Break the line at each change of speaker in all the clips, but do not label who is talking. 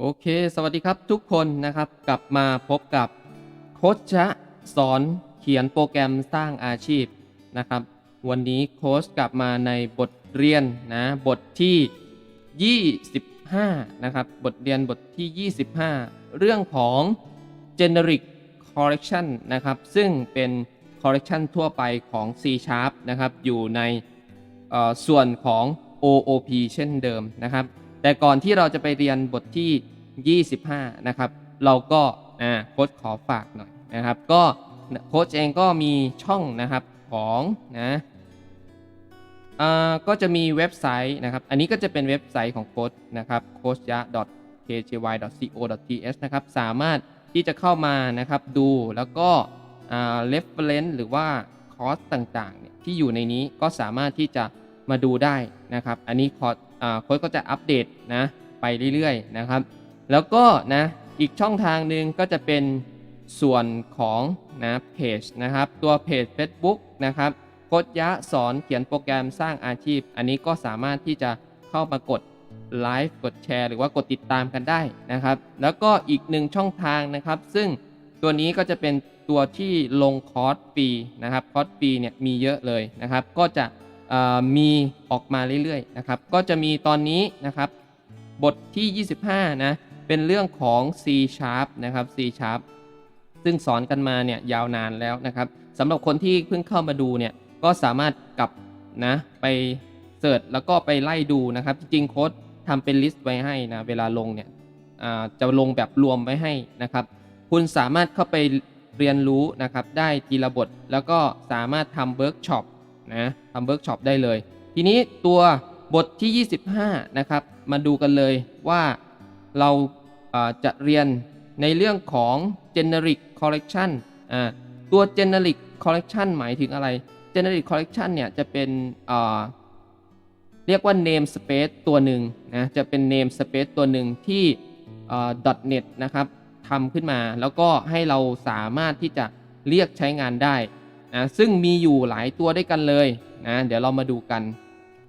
โอเค สวัสดีครับทุกคนนะครับกลับมาพบกับโค้ชชะสอนเขียนโปรแกรมสร้างอาชีพนะครับ วันนี้โค้ชกลับมาในบทเรียนนะบทที่ 25 นะครับบทเรียนบทที่ 25 เรื่องของ generic correction นะครับ ซึ่งเป็น correction ทั่วไปของ C Sharp นะครับ อยู่ในส่วนของ OOP เช่นเดิมนะครับแต่ก่อนที่เราจะไปเรียนบทที่ 25 นะครับ เราก็โค้ชขอฝากหน่อยนะครับ ก็โค้ชเองก็มีช่องนะครับของนะก็จะมีเว็บไซต์นะครับ อันนี้ก็จะเป็นเว็บไซต์ของโค้ชนะครับ coachya.kjy.co.th นะครับ สามารถที่จะเข้ามานะครับดูแล้วก็ reference หรือว่าคอร์สต่างๆเนี่ยที่อยู่ในนี้ก็สามารถที่จะมาดูได้นะครับ อันนี้คอร์สโค้ชก็จะอัปเดตนะไปเรื่อยๆนะครับ แล้วก็นะอีกช่องทางหนึ่งก็จะเป็นส่วนของนะเพจนะครับตัวเพจ Facebook นะครับโคดยะสอนเขียนโปรแกรมสร้างอาชีพ อันนี้ก็สามารถที่จะเข้ามากดไลฟ์กดแชร์หรือว่ากดติดตามกันได้นะครับ แล้วก็อีกหนึ่งช่องทางนะครับ ซึ่งตัวนี้ก็จะเป็นตัวที่ลงคอร์สฟรีนะครับคอร์สฟรีเนี่ยมีเยอะเลยนะครับ ก็จะมีออกมาเรื่อยๆนะครับ ก็จะมีตอนนี้นะครับ บทที่ 25 นะ เป็นเรื่องของ C sharp นะครับ C sharp ซึ่งสอนกันมาเนี่ยยาวนานแล้วนะครับสำหรับคนที่เพิ่งเข้ามาดูเนี่ยก็สามารถกลับนะไปเสิร์ชแล้วก็ไปไล่ดูนะครับ จริงๆโค้ดทำเป็นลิสต์ไว้ให้นะเวลาลงเนี่ยจะลงแบบรวมไว้ให้นะครับ คุณสามารถเข้าไปเรียนรู้นะครับได้ทีละบท แล้วก็สามารถทำเวิร์กช็อปนะทำเวิร์กช็อปได้เลย ทีนี้ตัวบทที่ 25 นะครับ มาดูกันเลยว่าเรา จะเรียนในเรื่องของ generic collection ตัว generic collection หมายถึงอะไร generic collection เนี่ยจะเป็นเรียกว่า name space ตัวหนึ่งนะจะเป็น name space ตัวหนึ่งที่ .net นะครับทำขึ้นมาแล้วก็ให้เราสามารถที่จะเรียกใช้งานได้นะซึ่งมีอยู่หลายตัวด้วยกันเลยนะเดี๋ยวเรามาดูกัน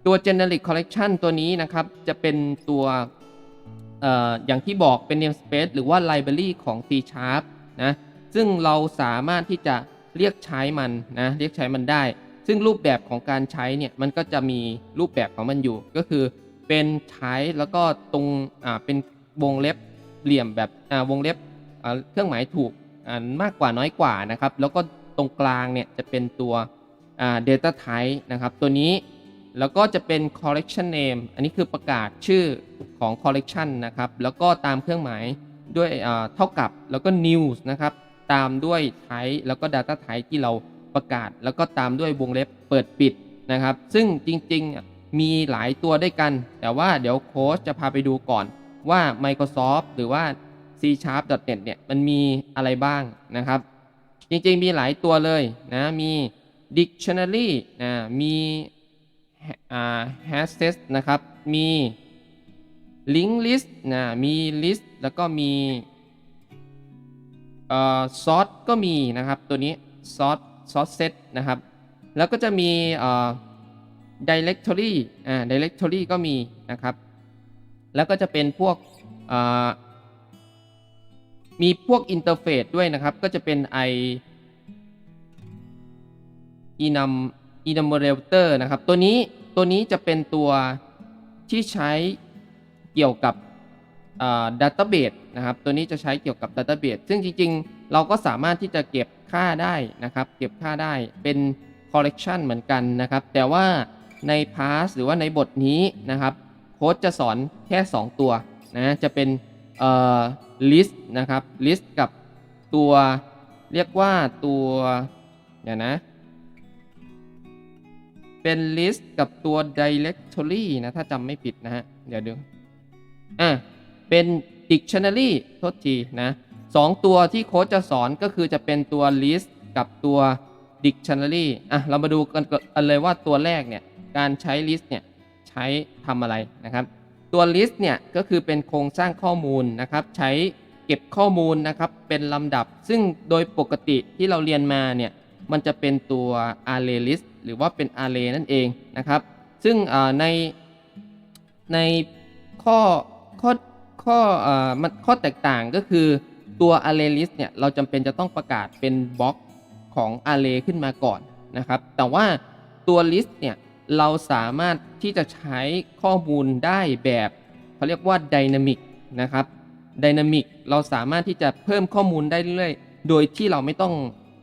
ตัว generic collection ตัวนี้นะครับ จะเป็นตัว อย่างที่บอกเป็น namespace หรือว่า library ของ C Sharp นะซึ่งเราสามารถที่จะเรียกใช้มันนะเรียกใช้มันได้ ซึ่งรูปแบบของการใช้เนี่ยมันก็จะมีรูปแบบของมันอยู่ ก็คือเป็นใช้แล้วก็ตรงอ่าเป็นวงเล็บเหลี่ยมแบบอ่าวงเล็บอ่าเครื่องหมายถูกอ่ามากกว่าน้อยกว่านะครับ แล้วก็ตรงกลางเนี่ยจะเป็นตัวอ่า data type นะครับ ตัวนี้ แล้วก็จะเป็น collection name อันนี้คือประกาศชื่อของ collection นะครับ แล้วก็ตามเครื่องหมายด้วยเท่ากับแล้วก็ news นะครับ ตามด้วย type แล้วก็ data type ที่เราประกาศ แล้วก็ตามด้วยวงเล็บเปิดปิดนะครับ ซึ่งจริงๆมีหลายตัวด้วยกัน แต่ว่าเดี๋ยวโค้ชจะพาไปดูก่อนว่า Microsoft หรือว่า C Sharp.net เนี่ยมันมีอะไรบ้างนะครับ จริงๆมีหลายตัวเลยนะ มี dictionary นะ มี hashes นะครับ มี link list นะ มี list แล้วก็มีเอ่อ sort ก็มีนะครับ ตัวนี้ sort sort set นะครับ แล้วก็จะมีเอ่อ directory อ่า directory ก็มีนะครับ แล้วก็จะเป็นพวกอ่ามีพวกอินเทอร์เฟซด้วยนะครับ ก็จะเป็น i enum enumerator นะครับ ตัวนี้ตัวนี้จะเป็นตัวที่ใช้เกี่ยวกับดัตเตอร์เบสนะครับ ตัวนี้จะใช้เกี่ยวกับดัตเตอร์เบสซึ่งจริง ๆ เราก็สามารถที่จะเก็บค่าได้นะครับ เก็บค่าได้เป็น collection เหมือนกันนะครับ แต่ว่าใน pass หรือว่าในบทนี้นะครับโค้ชจะสอนแค่ 2 ตัวนะจะเป็นเอ่อ list นะครับ list กับตัวเรียกว่าตัวเดี๋ยวนะ เป็น list กับตัว directory นะ ถ้าจำไม่ผิดนะฮะ เดี๋ยวดูอะเป็น dictionary โทษทีนะสองตัวที่โค้ชจะสอนก็คือจะเป็นตัว list กับตัว dictionary อะ เรามาดูกันกันเลยว่าตัวแรกเนี่ย การใช้ list เนี่ย ใช้ทำอะไรนะครับ ตัว list เนี่ยก็คือเป็นโครงสร้างข้อมูลนะครับ ใช้เก็บข้อมูลนะครับ เป็นลำดับ ซึ่งโดยปกติที่เราเรียนมาเนี่ย มันจะเป็นตัว array list หรือว่าเป็น array นั่นเองนะครับ ซึ่งในในข้อข้อข้อข้อเอ่อมันข้อแตกต่างก็คือตัว array list เนี่ยเราจำเป็นจะต้องประกาศเป็นบล็อกของ array ขึ้นมาก่อนนะครับ แต่ว่าตัว list เนี่ยเราสามารถที่จะใช้ข้อมูลได้แบบเขาเรียกว่า dynamic นะครับ dynamic เราสามารถที่จะเพิ่มข้อมูลได้เรื่อยๆ โดยที่เราไม่ต้อง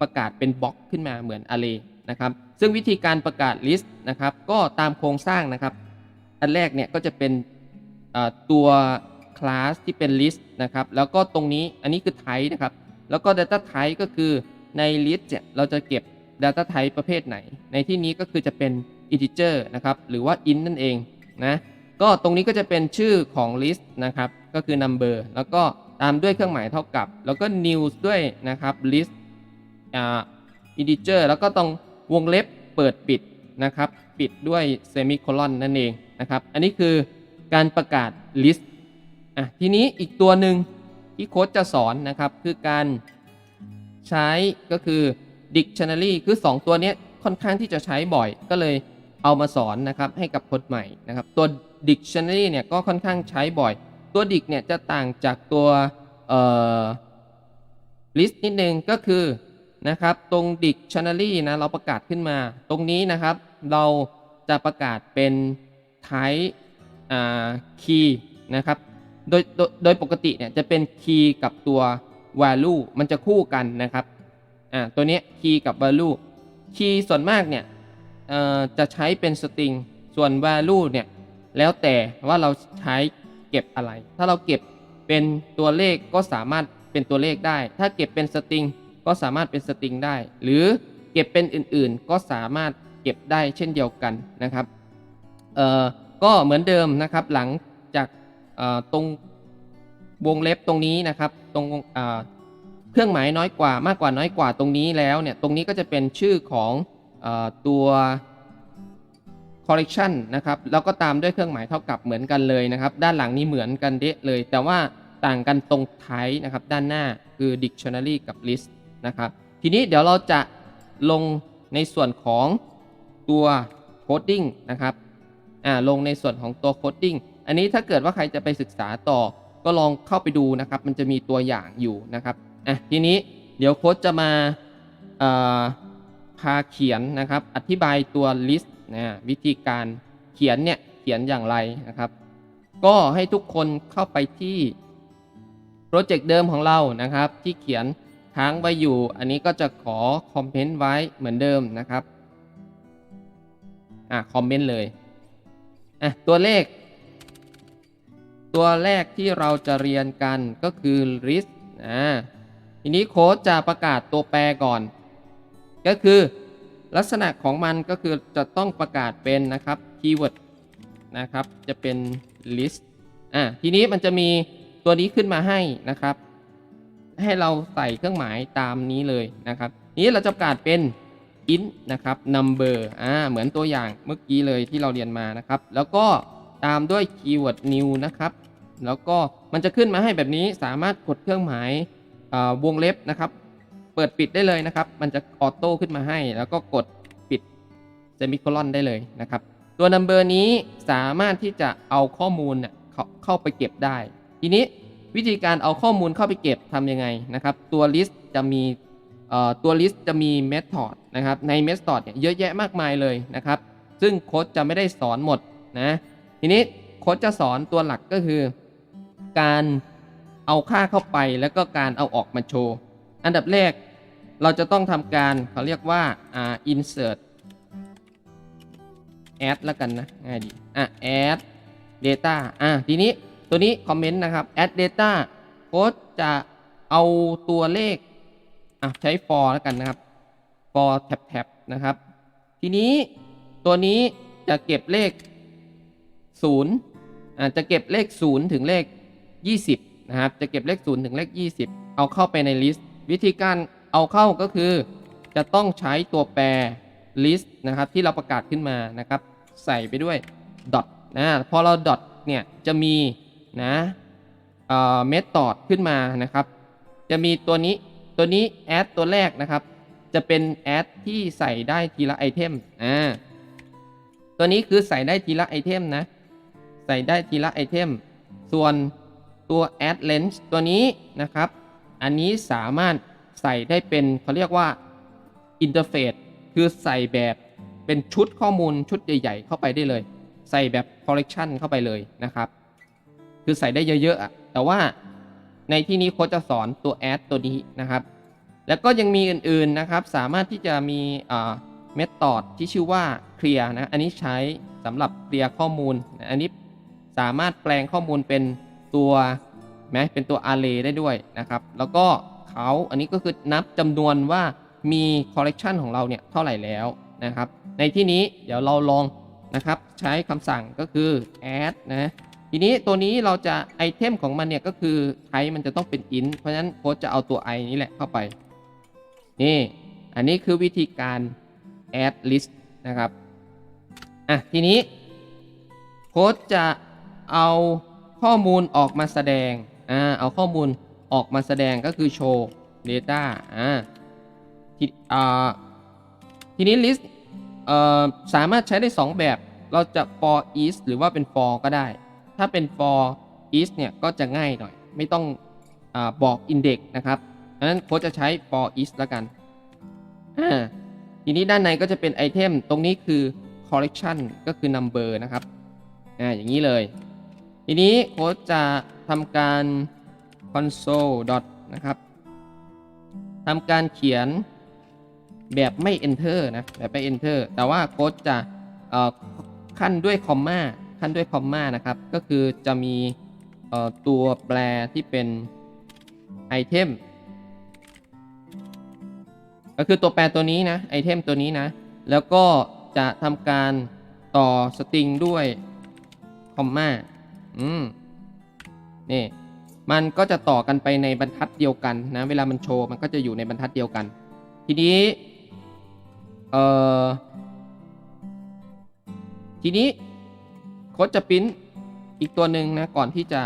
ประกาศเป็นบล็อกขึ้นมาเหมือน array นะครับ ซึ่งวิธีการประกาศ list นะครับ ก็ตามโครงสร้างนะครับ อันแรกเนี่ยก็จะเป็นตัว class ที่เป็น list นะครับ แล้วก็ตรงนี้อันนี้คือ type นะครับ แล้วก็ data type ก็คือใน list เนี่ยเราจะเก็บ data type ประเภทไหน ในที่นี้ก็คือจะเป็น integer นะครับ หรือว่า int นั่นเองนะ ก็ตรงนี้ก็จะเป็นชื่อของ list นะครับ ก็คือ number แล้วก็ตามด้วยเครื่องหมายเท่ากับ แล้วก็ news ด้วยนะครับ list อ่า integer แล้วก็ตรง วงเล็บเปิดปิดนะครับ ปิดด้วย semicolon นั่นเองนะครับ อันนี้คือการประกาศ list อะทีนี้อีกตัวหนึ่งที่โค้ดจะสอนนะครับ คือการใช้ก็คือ dictionary คือ 2 ตัวนี้ค่อนข้างที่จะใช้บ่อยก็เลยเอามาสอนนะครับให้กับคนใหม่นะครับตัว dictionary เนี่ยก็ค่อนข้างใช้บ่อย ตัว dic เนี่ยจะต่างจากตัวเอ่อ list นิดนึงก็คือ นะครับ ตรง dictionary นะเราประกาศขึ้นมา ตรงนี้นะครับ เราจะประกาศเป็น type อ่า key นะครับโดยโดยโดยปกติเนี่ยจะเป็น key กับตัว value มันจะคู่กันนะครับอ่าตัวนี้ key กับ value key ส่วนมากเนี่ยอ่อจะใช้เป็น string ส่วน value เนี่ยแล้วแต่ว่าเราใช้เก็บอะไร ถ้าเราเก็บเป็นตัวเลขก็สามารถเป็นตัวเลขได้ ถ้าเก็บเป็นสตริง ก็สามารถเป็นสตริงได้ หรือเก็บเป็นอื่นๆ ก็สามารถเก็บได้เช่นเดียวกันนะครับเอ่อก็เหมือนเดิมนะครับหลังจากเอ่อตรงวงเล็บตรงนี้นะครับตรงเอ่อเครื่องหมายน้อยกว่ามากกว่าน้อยกว่าตรงนี้แล้วเนี่ยตรงนี้ก็จะเป็นชื่อของเออตัว correction นะครับแล้วก็ตามด้วยเครื่องหมายเท่ากับเหมือนกันเลยนะครับ ด้านหลังนี้เหมือนกันเดะเลย แต่ว่าต่างกันตรงท้ายนะครับ ด้านหน้าคือ dictionary กับ list นะครับ ทีนี้เดี๋ยวเราจะลงในส่วนของตัว coding นะครับอ่าลงในส่วนของตัว coding อันนี้ถ้าเกิดว่าใครจะไปศึกษาต่อก็ลองเข้าไปดูนะครับ มันจะมีตัวอย่างอยู่นะครับอะทีนี้เดี๋ยวโค้ดจะมาเอ่อพาเขียนนะครับ อธิบายตัว list นะวิธีการเขียนเนี่ยเขียนอย่างไรนะครับ ก็ให้ทุกคนเข้าไปที่โปรเจกต์เดิมของเรานะครับ ที่เขียน ค้างไว้อยู่ อันนี้ก็จะขอคอมเมนต์ไว้เหมือนเดิมนะครับ อะคอมเมนต์เลย อะตัวเลข ตัวแรกที่เราจะเรียนกันก็คือ list อ่าทีนี้โค้ดจะประกาศตัวแปรก่อน ก็คือลักษณะของมันก็คือจะต้องประกาศเป็นนะครับ keyword นะครับ จะเป็น list อะทีนี้มันจะมีตัวนี้ขึ้นมาให้นะครับ ให้เราใส่เครื่องหมายตามนี้เลยนะครับ นี้เราจะประกาศเป็น int นะครับ number อ่าเหมือนตัวอย่างเมื่อกี้เลยที่เราเรียนมานะครับ แล้วก็ตามด้วย keyword new นะครับ แล้วก็มันจะขึ้นมาให้แบบนี้สามารถกดเครื่องหมายวงเล็บนะครับ เปิดปิดได้เลยนะครับ มันจะออโต้ขึ้นมาให้ แล้วก็กดปิดเซมิโคลอนได้เลยนะครับ ตัว number นี้สามารถที่จะเอาข้อมูลเนี่ยเข้าไปเก็บได้ ทีนี้ วิธีการเอาข้อมูลเข้าไปเก็บทำยังไงนะครับ ตัว list จะมีตัว list จะมี method นะครับ ใน method เนี่ยเยอะแยะมากมายเลยนะครับ ซึ่งโค้ดจะไม่ได้สอนหมดนะ ทีนี้โค้ดจะสอนตัวหลักก็คือ การเอาค่าเข้าไปแล้วก็การเอาออกมาโชว์ อันดับแรกเราจะต้องทำการเขาเรียกว่าอ่า insert add แล้วกันนะง่ายดีอะ add data อะทีนี้ ตัวนี้คอมเมนต์นะครับ add data โค้ดจะเอาตัวเลขอะใช้ for แล้วกันนะครับ for tab tab นะครับ ทีนี้ตัวนี้จะเก็บเลข0อ่าจะเก็บเลข 0 ถึงเลข 20 นะครับ จะเก็บเลข 0 ถึงเลข 20 เอาเข้าไปใน list วิธีการเอาเข้าก็คือ จะต้องใช้ตัวแปร list นะครับ ที่เราประกาศขึ้นมานะครับ ใส่ไปด้วย dot นะพอเรา dot เนี่ยจะมี นะเอ่อ method ขึ้นมานะครับ จะมีตัวนี้ตัวนี้ add ตัวแรกนะครับ จะเป็น add ที่ใส่ได้ทีละไอเทมอ่าตัวนี้คือใส่ได้ทีละไอเทมนะ ใส่ได้ทีละไอเทม ส่วนตัว add lens ตัวนี้นะครับ อันนี้สามารถใส่ได้เป็นเขาเรียกว่า interface คือใส่แบบเป็นชุดข้อมูลชุดใหญ่ ๆ เข้าไปได้เลย ใส่แบบ collection เข้าไปเลยนะครับ คือใส่ได้เยอะๆแต่ว่าในที่นี้โค้ชจะสอนตัว add ตัวนี้นะครับ แล้วก็ยังมีอื่นๆนะครับ สามารถที่จะมีเมธอดที่ชื่อว่า clear นะ อันนี้ใช้สำหรับเคลียร์ข้อมูล อันนี้สามารถแปลงข้อมูลเป็นตัวไหมเป็นตัว array ได้ด้วยนะครับ แล้วก็เขาอันนี้ก็คือนับจำนวนว่ามี collection ของเราเนี่ยเท่าไหร่แล้วนะครับ ในที่นี้เดี๋ยวเราลองนะครับใช้คำสั่งก็คือ add นะ ทีนี้ตัวนี้เราจะไอเทมของมันเนี่ยก็คือไทมันจะต้องเป็น int เพราะฉะนั้นโค้ชจะเอาตัว i นี้แหละเข้าไป นี่ อันนี้คือวิธีการ add list นะครับ อะ ทีนี้โค้ดจะเอาข้อมูลออกมาแสดง อ่า เอาข้อมูลออกมาแสดงก็คือโชว์ data อ่าทีอ่าทีนี้ list เอ่อ สามารถใช้ได้ 2 แบบ เราจะ for each หรือว่าเป็น for ก็ได้ ถ้าเป็น for each เนี่ยก็จะง่ายหน่อย ไม่ต้องอบอก index นะครับดังนั้นโค้ดจะใช้ for each แล้วกันอ่าทีนี้ด้านในก็จะเป็นไอเทมตรงนี้คือ collection ก็คือ number นะครับอ่าอย่างนี้เลย ทีนี้โค้ดจะทำการ console dot นะครับทำการเขียนแบบไม่ enter นะ แบบไม่ enter แต่ว่าโค้ดจะขั้นด้วยคอมมา ขั้นด้วยคอมมานะครับ ก็คือจะมีตัวแปรที่เป็นไอเทมก็คือตัวแปรตัวนี้นะไอเทมตัวนี้นะ แล้วก็จะทำการต่อสตริงด้วยคอมมาอืมนี่มันก็จะต่อกันไปในบรรทัดเดียวกันนะ เวลามันโชว์มันก็จะอยู่ในบรรทัดเดียวกัน ทีนี้เอ่อทีนี้ โค้ดจะปริ้นอีกตัวหนึ่งนะ ก่อนที่จะ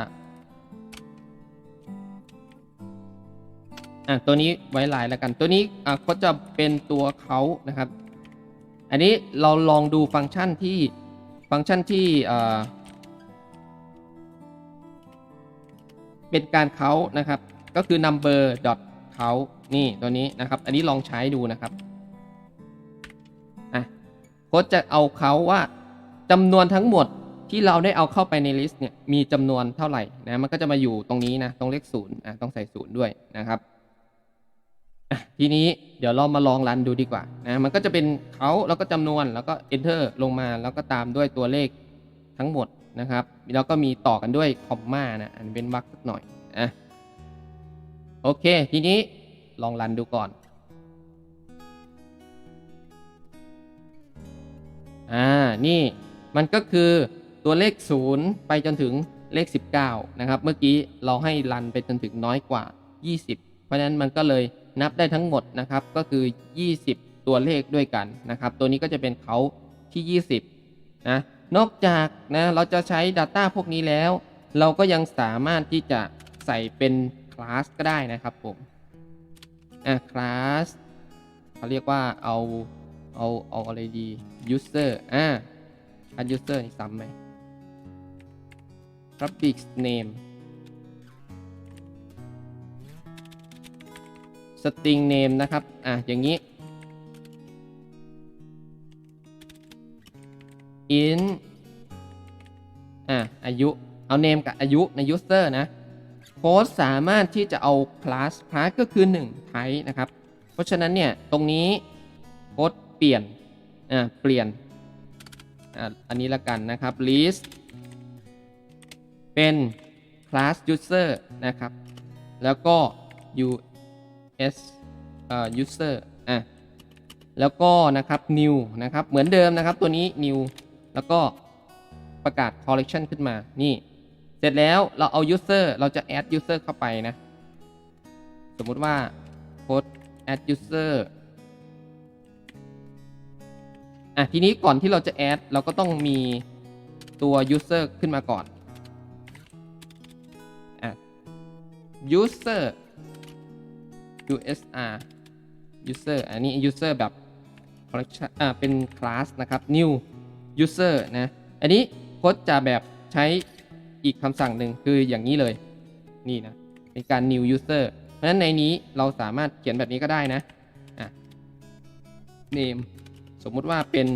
อะ ตัวนี้ไว้ลายแล้วกัน ตัวนี้อะก็จะเป็นตัวเขานะครับ อันนี้เราลองดูฟังก์ชันที่ฟังก์ชันที่อ่าเป็นการเขานะครับ ก็คือ number dot เขานี่ตัวนี้นะครับ อันนี้ลองใช้ดูนะครับอะโค้ดจะเอาเขาว่าจำนวนทั้งหมด ที่เราได้เอาเข้าไปในลิสต์เนี่ยมีจำนวนเท่าไหร่นะมันก็จะมาอยู่ตรงนี้นะตรงเลขศูนย์อะต้องใส่ศูนย์ด้วยนะครับทีนี้เดี๋ยวเรามาลองรันดูดีกว่านะมันก็จะเป็นเขาแล้วก็จำนวนแล้วก็ enter ลงมาแล้วก็ตามด้วยตัวเลขทั้งหมดนะครับแล้วก็มีต่อกันด้วยคอมมานะอันเป็นวรรคสักหน่อยอะโอเค ทีนี้ลองรันดูก่อนอ่านี่มันก็คือ ตัวเลข 0 ไปจนถึงเลข 19 นะครับ เมื่อกี้เราให้รันไปจนถึงน้อยกว่า 20 เพราะฉะนั้นมันก็เลยนับได้ทั้งหมดนะครับ ก็คือ 20 ตัวเลขด้วยกันนะครับ ตัวนี้ก็จะเป็นเขาที่ 20 นะ นอกจากนะเราจะใช้ Data พวกนี้แล้ว เราก็ยังสามารถที่จะใส่เป็นคลาสก็ได้นะครับผม อะคลาสเขาเรียกว่าเอาเอาเอาอะไรดี user อ่า add user นี่ซ้ำไหม public name string name นะครับ อะ อย่างนี้ in อะ อายุ เอา name กับอายุใน user นะโค้ดสามารถที่จะเอา class class ก็คือ 1 type นะครับ เพราะฉะนั้นเนี่ย ตรงนี้โค้ดเปลี่ยน อ่าเปลี่ยน อ่าอันนี้ละกันนะครับ list เป็น class user นะครับ แล้วก็ us เอ่อ user อะแล้วก็นะครับ new นะครับ เหมือนเดิมนะครับตัวนี้ new แล้วก็ประกาศ collection ขึ้นมา นี่ เสร็จแล้วเราเอา user เราจะ add user เข้าไปนะ สมมุติว่าโค้ด add user อะทีนี้ก่อนที่เราจะ add เราก็ต้องมีตัว user ขึ้นมาก่อน user usr user อันนี้ user แบบ collection อ่าเป็น class นะครับ new user นะ อันนี้โค้ดจะแบบใช้อีกคำสั่งหนึ่งคืออย่างนี้เลย นี่นะเป็นการ new user เพราะฉะนั้นในนี้เราสามารถเขียนแบบนี้ก็ได้นะอะ name สมมุติว่าเป็น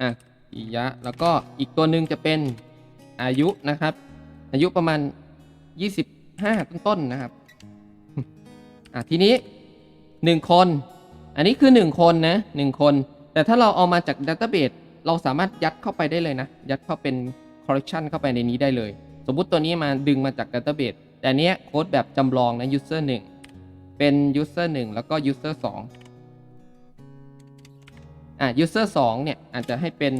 อะปิยะ แล้วก็อีกตัวหนึ่งจะเป็นอายุนะครับ อายุประมาณ 25 ต้นๆนะครับอะทีนี้ 1 คน อันนี้คือ 1 คนนะ1คน แต่ถ้าเราเอามาจากดัตเตอร์เบสเราสามารถยัดเข้าไปได้เลยนะ ยัดเข้าเป็น collection เข้าไปในนี้ได้เลย สมมุติตัวนี้มาดึงมาจากดัตเตอร์เบสแต่เนี้ยโค้ดแบบจำลองนะ user 1 เป็น user 1 แล้วก็ user 2อะ user 2เนี่ยอาจจะให้เป็น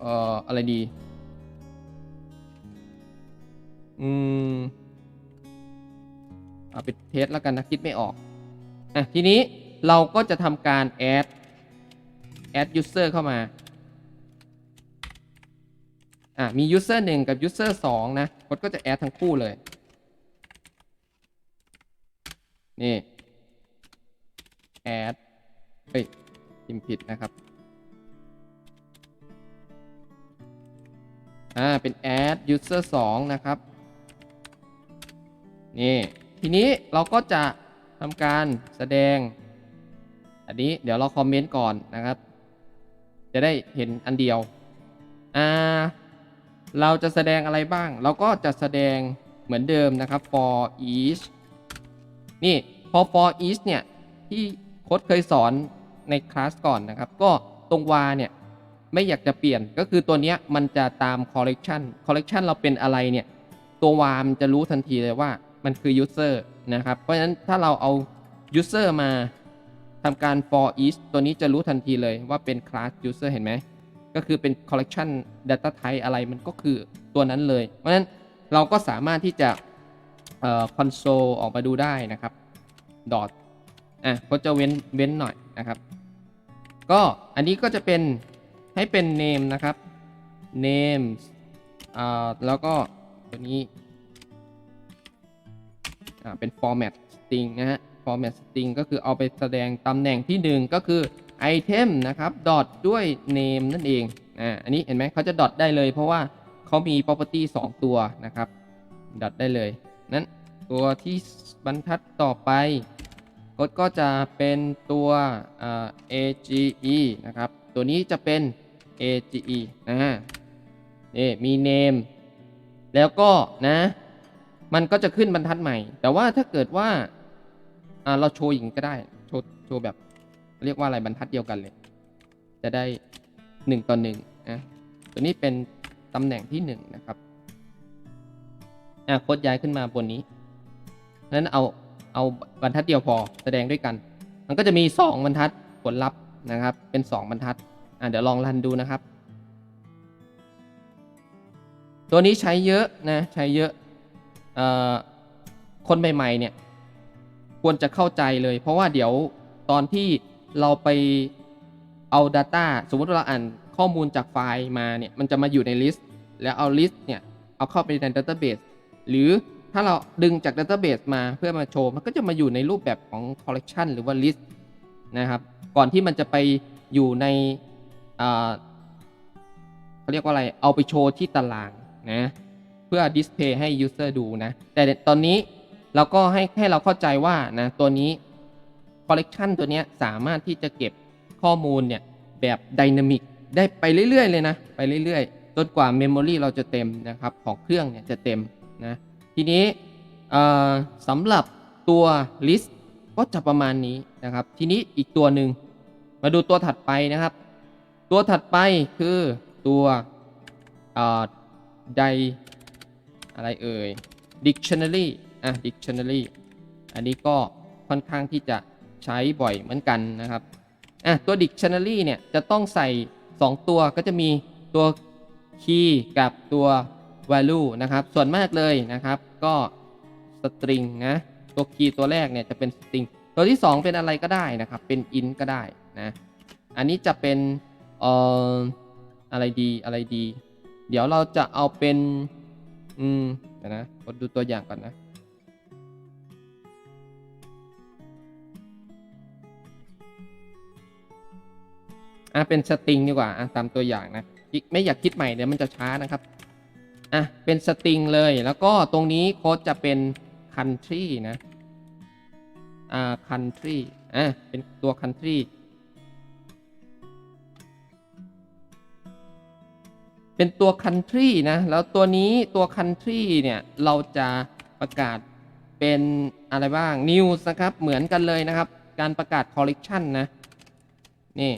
เอ่ออะไรดี อืมเอาเป็นเทสแล้วกันนะคิดไม่ออกอะทีนี้เราก็จะทำการ add add user เข้ามาอะมี user 1กับ user 2นะกดก็จะ add ทั้งคู่เลย นี่ add เฮ้ยพิมพ์ผิดนะครับ อ่า เป็น add user 2 นะครับ นี่ทีนี้เราก็จะทำการแสดง อันนี้เดี๋ยวเราคอมเมนต์ก่อนนะครับ จะได้เห็นอันเดียวอ่าเราจะแสดงอะไรบ้าง เราก็จะแสดงเหมือนเดิมนะครับ for each นี่พอ for each เนี่ย ที่โค้ดเคยสอนในคลาสก่อนนะครับ ก็ตรง var เนี่ย ไม่อยากจะเปลี่ยนก็คือตัวเนี้ยมันจะตาม collection collection เราเป็นอะไรเนี่ย ตัว var มันจะรู้ทันทีเลยว่า มันคือ user นะครับ เพราะฉะนั้นถ้าเราเอา user มาทำการ for each ตัวนี้จะรู้ทันทีเลยว่าเป็น class user เห็นไหม ก็คือเป็น collection data type อะไรมันก็คือตัวนั้นเลย เพราะฉะนั้นเราก็สามารถที่จะ console ออกมาดูได้นะครับ dot อะก็จะเว้นเว้นหน่อยนะครับ ก็อันนี้ก็จะเป็นให้เป็น name นะครับ name อ่าแล้วก็ตัวนี้ เป็น format string นะฮะ format string ก็คือเอาไปแสดงตำแหน่งที่หนึ่งก็คือ item นะครับ dot ด้วย name นั่นเองอ่าอันนี้เห็นไหมเขาจะ dot ได้เลย เพราะว่าเขามี property 2 ตัวนะครับ dot ได้เลย นั้นตัวที่บรรทัดต่อไปกดก็จะเป็นตัว age นะครับ ตัวนี้จะเป็น age นะฮะนี่มี name แล้วก็นะ มันก็จะขึ้นบรรทัดใหม่ แต่ว่าถ้าเกิดว่าเราโชว์อย่างก็ได้โชว์โชว์แบบเรียกว่าอะไรบรรทัดเดียวกันเลย จะได้หนึ่งต่อหนึ่งนะตัวนี้เป็นตำแหน่งที่หนึ่งนะครับอะโคดย้ายขึ้นมาบนนี้นั้นเอาเอาบรรทัดเดียวพอแสดงด้วยกัน มันก็จะมีสองบรรทัดผลลัพธ์นะครับ เป็นสองบรรทัดอะเดี๋ยวลองรันดูนะครับ ตัวนี้ใช้เยอะนะใช้เยอะ คนใหม่ๆเนี่ยควรจะเข้าใจเลย เพราะว่าเดี๋ยวตอนที่เราไปเอา Data สมมติเราอ่านข้อมูลจากไฟล์มาเนี่ยมันจะมาอยู่ในลิสต์แล้วเอาลิสต์เนี่ยเอาเข้าไปใน Database หรือถ้าเราดึงจาก Database มาเพื่อมาโชว์ มันก็จะมาอยู่ในรูปแบบของ Collection หรือว่า List นะครับ ก่อนที่มันจะไปอยู่ในเขาเรียกว่าอะไร เอาไปโชว์ที่ตารางนะ พื่อดิสเพย์ให้ user ดูนะ แต่ตอนนี้เราก็ให้ให้เราเข้าใจว่านะตัวนี้ collection ตัวนี้สามารถที่จะเก็บข้อมูลเนี่ยแบบดินามิกได้ไปเรื่อยๆเลยนะ ไปเรื่อยๆจนกว่า memory เราจะเต็มนะครับ ของเครื่องเนี่ยจะเต็มนะ ทีนี้สำหรับตัว list ก็จะประมาณนี้นะครับ ทีนี้อีกตัวหนึ่งมาดูตัวถัดไปนะครับ ตัวถัดไปคือตัวเอ่ อะไรเอ่ย dictionary อะ dictionary อันนี้ก็ค่อนข้างที่จะใช้บ่อยเหมือนกันนะครับอะตัว dictionary เนี่ยจะต้องใส่ 2 ตัวก็จะมีตัว key กับตัว value นะครับ ส่วนมากเลยนะครับ ก็ string นะตัว key ตัวแรกเนี่ยจะเป็น string ตัวที่ 2 เป็นอะไรก็ได้นะครับ เป็น int ก็ได้นะ อันนี้จะเป็นเอ่ออะไรดีอะไรดี เดี๋ยวเราจะเอาเป็น อืมเดี๋ยวนะกดดูตัวอย่างก่อนนะ อะ เป็นสตริงดีกว่า อะ ตามตัวอย่างนะ ไม่อยากคิดใหม่เดี๋ยวมันจะช้านะครับ อะ เป็นสตริงเลย แล้วก็ตรงนี้โค้ดจะเป็น country นะ อ่า country อะ เป็นตัว country เป็นตัว country นะ แล้วตัวนี้ตัว country เนี่ย เราจะประกาศเป็นอะไรบ้าง news นะครับ เหมือนกันเลยนะครับ การประกาศ collection นะ นี่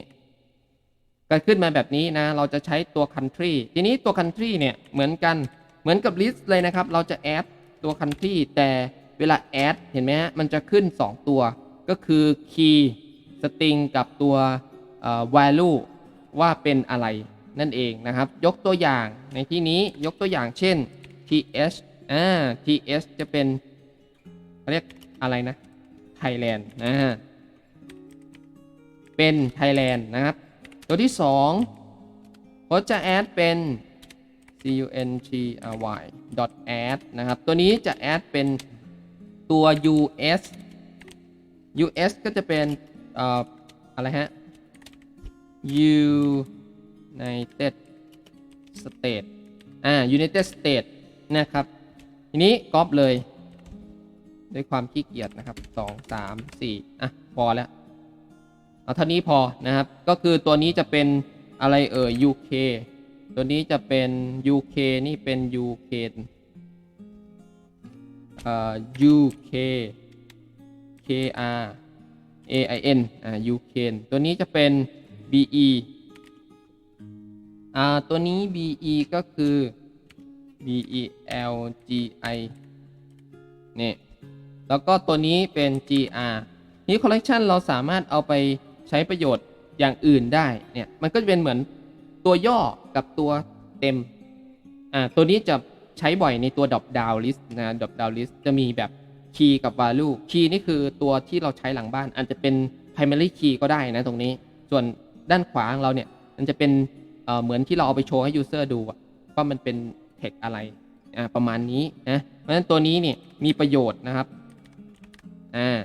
ก็ขึ้นมาแบบนี้นะ เราจะใช้ตัว country ทีนี้ตัว country เนี่ย เหมือนกัน เหมือนกับ list เลยนะครับ เราจะ add ตัว country แต่เวลา add เห็นไหมฮะ มันจะขึ้น 2 ตัว ก็คือ key string กับตัว value ว่าเป็นอะไร นั่นเองนะครับ ยกตัวอย่างในที่นี้ยกตัวอย่างเช่น th อ่า th จะเป็นเรียกอะไรนะ Thailand นะฮะเป็น Thailand นะครับ ตัวที่2ผมจะ add เป็น country dot add นะครับ ตัวนี้จะ add เป็นตัว us us ก็จะเป็น เอ่อ อะไรฮะ u United States อ่า United States นะครับ ทีนี้ก๊อปเลย ด้วยความขี้เกียจนะครับ 2 3 4 อะ พอแล้ว เอาเท่านี้พอนะครับ ก็คือตัวนี้จะเป็นอะไรเอ่ย UK ตัวนี้จะเป็น UK นี่เป็น UK เอ่อ UK KR AIN อ่า UK ตัวนี้จะเป็น BE อ่าตัวนี้ BE ก็คือ BELGI นี่แล้วก็ตัวนี้เป็น GR นี้ collection เราสามารถเอาไปใช้ประโยชน์อย่างอื่นได้เนี่ยมันก็จะเป็นเหมือนตัวย่อกับตัวเต็มอ่าตัวนี้จะใช้บ่อยในตัว drop down list นะ drop down list จะมีแบบ key กับ value key นี่คือตัวที่เราใช้หลังบ้านอาจจะเป็น primary key ก็ได้นะตรงนี้ ส่วนด้านขวาของเราเนี่ยมันจะเป็น เอ่อเหมือนที่เราเอาไปโชว์ให้ user ดูว่ามันเป็น text อะไรอ่าประมาณนี้นะเพราะฉะนั้นตัวนี้เนี่ยมีประโยชน์นะครับอ่า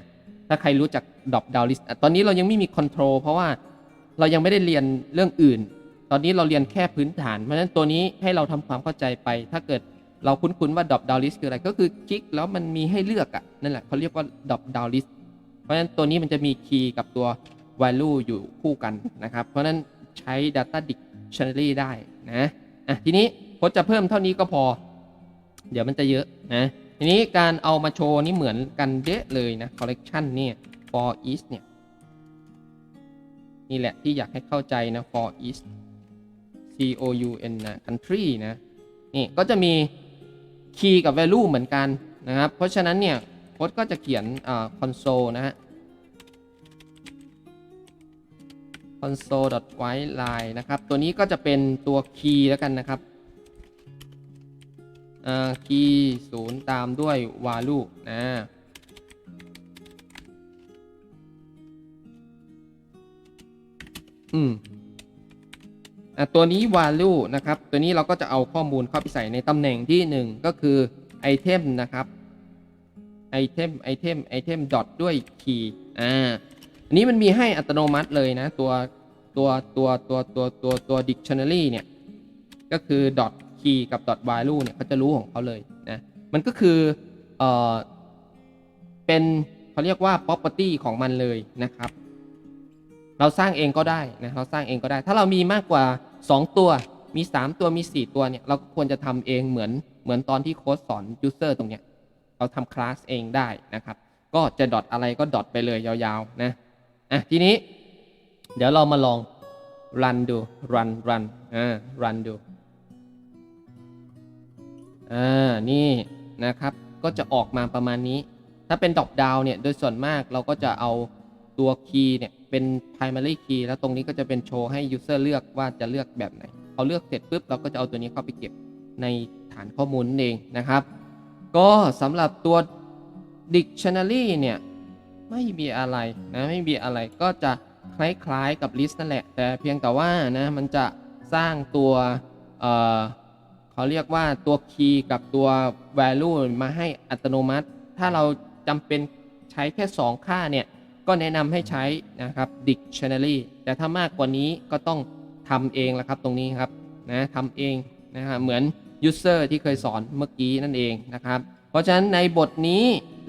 ถ้าใครรู้จัก drop down list ตอนนี้เรายังไม่มี control เพราะว่าเรายังไม่ได้เรียนเรื่องอื่น ตอนนี้เราเรียนแค่พื้นฐาน เพราะฉะนั้นตัวนี้ให้เราทำความเข้าใจไป ถ้าเกิดเราคุ้นๆว่า drop down list คืออะไร ก็คือคลิกแล้วมันมีให้เลือกอะนั่นแหละเขาเรียกว่า drop down list เพราะฉะนั้นตัวนี้มันจะมี key กับตัว value อยู่คู่กันนะครับ เพราะฉะนั้นใช้ data dict dictionary ได้นะอะทีนี้พจน์จะเพิ่มเท่านี้ก็พอ เดี๋ยวมันจะเยอะนะทีนี้การเอามาโชว์นี่เหมือนกันเดะเลยนะ collection เนี่ย for each เนี่ยนี่แหละที่อยากให้เข้าใจนะ for each c o u n นะ country นะนี่ก็จะมี key กับ value เหมือนกันนะครับ เพราะฉะนั้นเนี่ยโค้ดก็จะเขียนอ่า console นะฮะ console.white line นะครับ ตัวนี้ก็จะเป็นตัว key แล้วกันนะครับอ่า key ศูนย์ตามด้วย value นะ อืมอะตัวนี้ value นะครับ ตัวนี้เราก็จะเอาข้อมูลเข้าไปใส่ในตำแหน่งที่หนึ่งก็คือ item นะครับ item item item dot ด้วย key อ่า อันนี้มันมีให้อัตโนมัติเลยนะ ตัวตัวตัวตัวตัวตัวตัว dictionary เนี่ย ก็คือ dot key กับ dot value เนี่ยเขาจะรู้ของเขาเลยนะ มันก็คือเอ่อเป็นเขาเรียกว่า property ของมันเลยนะครับ เราสร้างเองก็ได้นะเราสร้างเองก็ได้ ถ้าเรามีมากกว่า 2 ตัวมี 3 ตัวมี 4 ตัวเนี่ยเราก็ควรจะทำเองเหมือนเหมือนตอนที่โค้ดสอน user ตรงเนี้ยเราทำคลาสเองได้นะครับ ก็จะดอทอะไรก็ดอทไปเลยยาวๆนะ อะทีนี้ เดี๋ยวเรามาลอง run ดู run run อ่า run ดูอ่านี่นะครับก็จะออกมาประมาณนี้ ถ้าเป็น drop down เนี่ยโดยส่วนมากเราก็จะเอาตัว key เนี่ยเป็น primary key แล้วตรงนี้ก็จะเป็นโชว์ให้ user เลือกว่าจะเลือกแบบไหนเอาเลือกเสร็จปุ๊บเราก็จะเอาตัวนี้เข้าไปเก็บในฐานข้อมูลเองนะครับ ก็สำหรับตัว dictionary เนี่ย ไม่มีอะไรนะไม่มีอะไรก็จะคล้ายๆกับ list นั่นแหละ แต่เพียงแต่ว่านะมันจะสร้างตัวเอ่อเขาเรียกว่าตัว key กับตัว value มาให้อัตโนมัติ ถ้าเราจำเป็นใช้แค่ 2 ค่าเนี่ย ก็แนะนำให้ใช้นะครับ dictionary แต่ถ้ามากกว่านี้ก็ต้องทำเองละครับตรงนี้ครับนะทำเองนะฮะเหมือน user ที่เคยสอนเมื่อกี้นั่นเองนะครับ เพราะฉะนั้นในบทนี้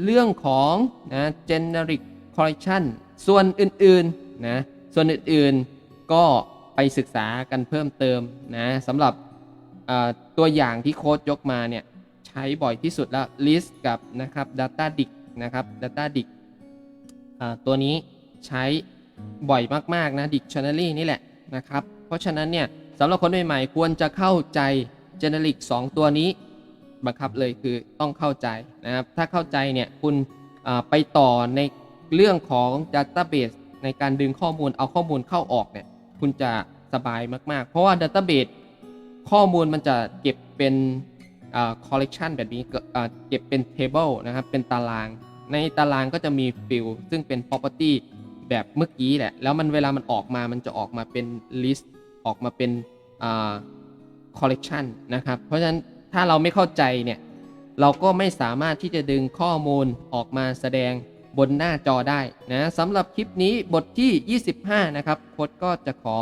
เรื่องของนะ generic collection ส่วนอื่นๆนะส่วนอื่นๆก็ไปศึกษากันเพิ่มเติมนะสำหรับตัวอย่างที่โค้ดยกมาเนี่ยใช้บ่อยที่สุดแล้ว list กับนะครับ data dic นะครับ data dic อ่าตัวนี้ใช้บ่อยมาก ๆ นะ dictionary นี่แหละนะครับ เพราะฉะนั้นเนี่ยสำหรับคนใหม่ๆควรจะเข้าใจ generic 2 ตัวนี้ บังคับเลยคือต้องเข้าใจนะครับ ถ้าเข้าใจเนี่ยคุณไปต่อในเรื่องของ Database ในการดึงข้อมูลเอาข้อมูลเข้าออกเนี่ยคุณจะสบายมากๆ เพราะว่า Database ข้อมูลมันจะเก็บเป็นอ่า collection แบบนี้เก็บเป็น table นะครับ เป็นตาราง ในตารางก็จะมี field ซึ่งเป็น property แบบเมื่อกี้แหละ แล้วมันเวลามันออกมามันจะออกมาเป็น list ออกมาเป็นอ่า collection นะครับ เพราะฉะนั้น ถ้าเราไม่เข้าใจเนี่ย เราก็ไม่สามารถที่จะดึงข้อมูลออกมาแสดงบนหน้าจอได้นะสำหรับคลิปนี้บทที่ 25 นะครับโค้ดก็จะขอ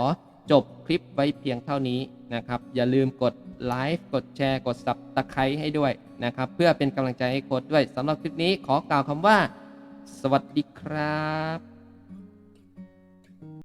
จบคลิปไว้เพียงเท่านี้นะครับ อย่าลืมกดไลค์กดแชร์ กด Subscribe ให้ด้วยนะครับ เพื่อเป็นกำลังใจให้โค้ดด้วยสำหรับคลิปนี้ขอกล่าวคำว่า สวัสดีครับ